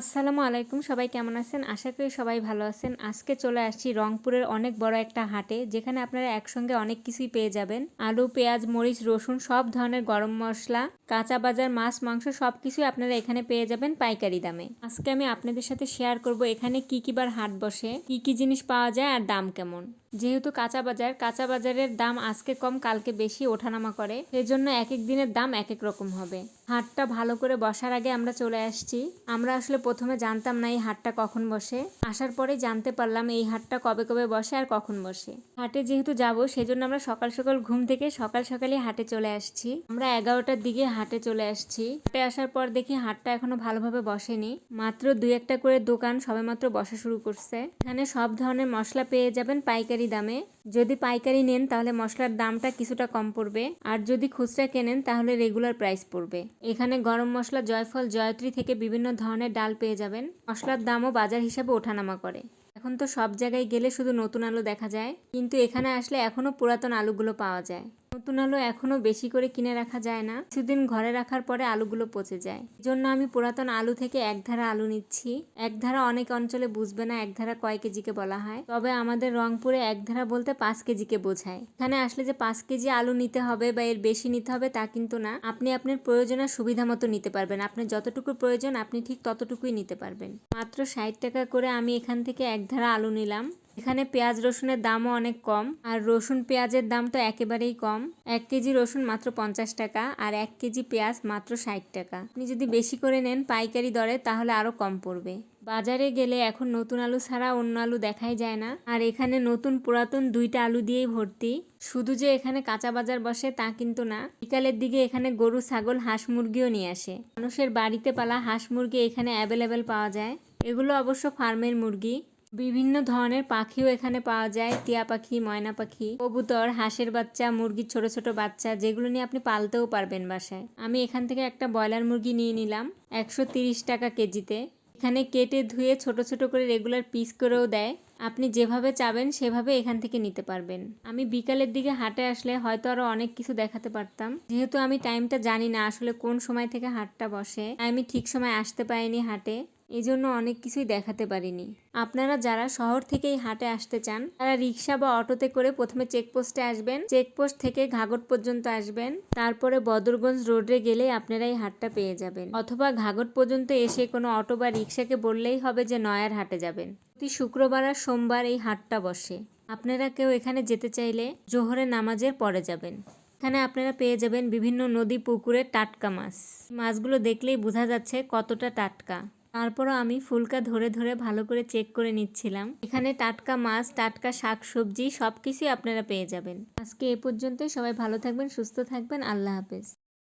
আসসালামু আলাইকুম, সবাই কেমন আছেন? আশা করি সবাই ভালো আছেন। আজকে চলে আসছি রংপুরের অনেক বড় একটা হাটে, যেখানে আপনারা একসঙ্গে অনেক কিছুই পেয়ে যাবেন। আলু, পেঁয়াজ, মরিচ, রসুন, সব ধরনের গরম মশলা, কাঁচা বাজার, মাছ, মাংস, সব কিছুই আপনারা এখানে পেয়ে যাবেন পাইকারি দামে। আজকে আমি আপনাদের সাথে শেয়ার করব এখানে কি কি বার হাট বসে, কি কি জিনিস পাওয়া যায় আর দাম কেমন। যেহেতু কাঁচা বাজার, কাঁচা বাজারের দাম আজকে কম, কালকে বেশি ওঠানামা করে। সেজন্য এক এক দিনের দাম এক এক রকম হবে। হাটটা ভালো করে বসার আগে আমরা চলে আসছি। আমরা আসলে প্রথমে জানতাম না এই হাটটা কখন বসে। আসার পরে জানতে পারলাম এই হাটটা কবে কবে বসে আর কখন বসে। হাটে যেহেতু যাব, সেজন্য আমরা সকাল সকাল ঘুম থেকে সকাল সকালই হাটে চলে আসছি। আমরা এগারোটার দিকে হাটে চলে আসছি। হাটে আসার পর দেখি হাটটা এখনও ভালোভাবে বসেনি। মাত্র দুই একটা করে দোকান সবেমাত্র বসা শুরু করছে। এখানে সব ধরনের মশলা পেয়ে যাবেন, পাইকারি দামে। যদি পাইকারি নেন, তাহলে মশলার দামটা কিছুটা কম পড়বে। আর যদি খুচরা কেনেন, তাহলে রেগুলার প্রাইস পড়বে। এখানে গরম মশলা, জয়ফল, জয়ত্রী থেকে বিভিন্ন ধরনের ডাল পেয়ে যাবেন। মশলার দামও বাজার হিসাবে ওঠানামা করে। এখন তো সব জায়গায় গেলে শুধু নতুন আলু দেখা যায়। কিন্তু এখানে আসলে এখনও পুরাতন আলুগুলো পাওয়া যায়। নতুন আলু এখনও বেশি করে কিনে রাখা যায় না। কিছুদিন ঘরে রাখার পরে আলুগুলো পচে যায়। জন্য আমি পুরাতন আলু থেকে এক ধারা আলু নিচ্ছি। এক ধারা অনেক অঞ্চলে বুঝবে না, এক ধারা কয় কেজিকে বলা হয়। তবে আমাদের রংপুরে এক ধারা বলতে পাঁচ কেজিকে বোঝায়। এখানে আসলে যে পাঁচ কেজি আলু নিতে হবে বা এর বেশি নিতে হবে তা কিন্তু না। আপনি আপনার প্রয়োজনের সুবিধা মতো নিতে পারবেন। আপনার যতটুকু প্রয়োজন, আপনি ঠিক ততটুকুই নিতে পারবেন। মাত্র ষাট টাকা করে আমি এখান থেকে এক ধারা আলু নিলাম। এখানে পেঁয়াজ রসুনের দামও অনেক কম, আর রসুন পেঁয়াজের দাম তো একেবারেই কম। এক কেজি রসুন মাত্র পঞ্চাশ টাকা, আর এক কেজি পেঁয়াজ মাত্র ষাট টাকা। আপনি যদি বেশি করে নেন পাইকারি দরে, তাহলে আরও কম পড়বে। বাজারে গেলে এখন নতুন আলু ছাড়া অন্য আলু দেখাই যায় না, আর এখানে নতুন পুরাতন দুইটা আলু দিয়েই ভর্তি। শুধু যে এখানে কাঁচা বাজার বসে তা কিন্তু না, বিকালের দিকে এখানে গরু, ছাগল, হাঁস মুরগিও নিয়ে আসে। মানুষের বাড়িতে পালা হাঁস মুরগি এখানে অ্যাভেলেবেল পাওয়া যায়। এগুলো অবশ্য ফার্মের মুরগি। বিভিন্ন ধরনের পাখিও এখানে পাওয়া যায়। টিয়া পাখি, ময়না পাখি, কবুতর, হাঁসের বাচ্চা, মুরগির ছোট ছোট বাচ্চা, যেগুলো নিয়ে আপনি পালতেও পারবেন বাসায়। আমি এখান থেকে একটা ব্রয়লার মুরগি নিয়ে নিলাম একশো টাকা কেজিতে। এখানে কেটে ধুয়ে ছোট ছোট করে রেগুলার পিস করেও দেয়। আপনি যেভাবে চাবেন সেভাবে এখান থেকে নিতে পারবেন। আমি বিকালের দিকে হাটে আসলে হয়তো আরও অনেক কিছু দেখাতে পারতাম। যেহেতু আমি টাইমটা জানি না আসলে কোন সময় থেকে হাটটা বসে। আমি ঠিক সময় আসতে পারিনি হাটে। এই জন্য অনেক কিছুই দেখাতে পারিনি। আপনারা যারা শহর থেকেই হাটে আসতে চান, তারা রিক্সা বা অটোতে করে প্রথমে চেকপোস্টে আসবেন। চেকপোস্ট থেকে ঘাগট পর্যন্ত আসবেন। তারপরে বদরগঞ্জ রোডে গেলে আপনারা এই হাটটা পেয়ে যাবেন। অথবা ঘাগট পর্যন্ত এসে কোনো অটো বা রিক্সাকে বললেই হবে যে নয়ার হাটে যাবেন। প্রতি শুক্রবার আর সোমবার এই হাটটা বসে। আপনারা কেউ এখানে যেতে চাইলে জোহরে নামাজের পরে যাবেন। এখানে আপনারা পেয়ে যাবেন বিভিন্ন নদী, পুকুরে টাটকা মাছ। মাছগুলো দেখলেই বোঝা যাচ্ছে কতটা টাটকা। তারপরও আমি ফুলকা ধরে ধরে ভালো করে চেক করে নিচ্ছিলাম। এখানে টাটকা মাছ, টাটকা শাক, সবজি সব কিছুই আপনারা পেয়ে যাবেন। আজকে এ পর্যন্তই। সবাই ভালো থাকবেন, সুস্থ থাকবেন। আল্লাহ হাফেজ।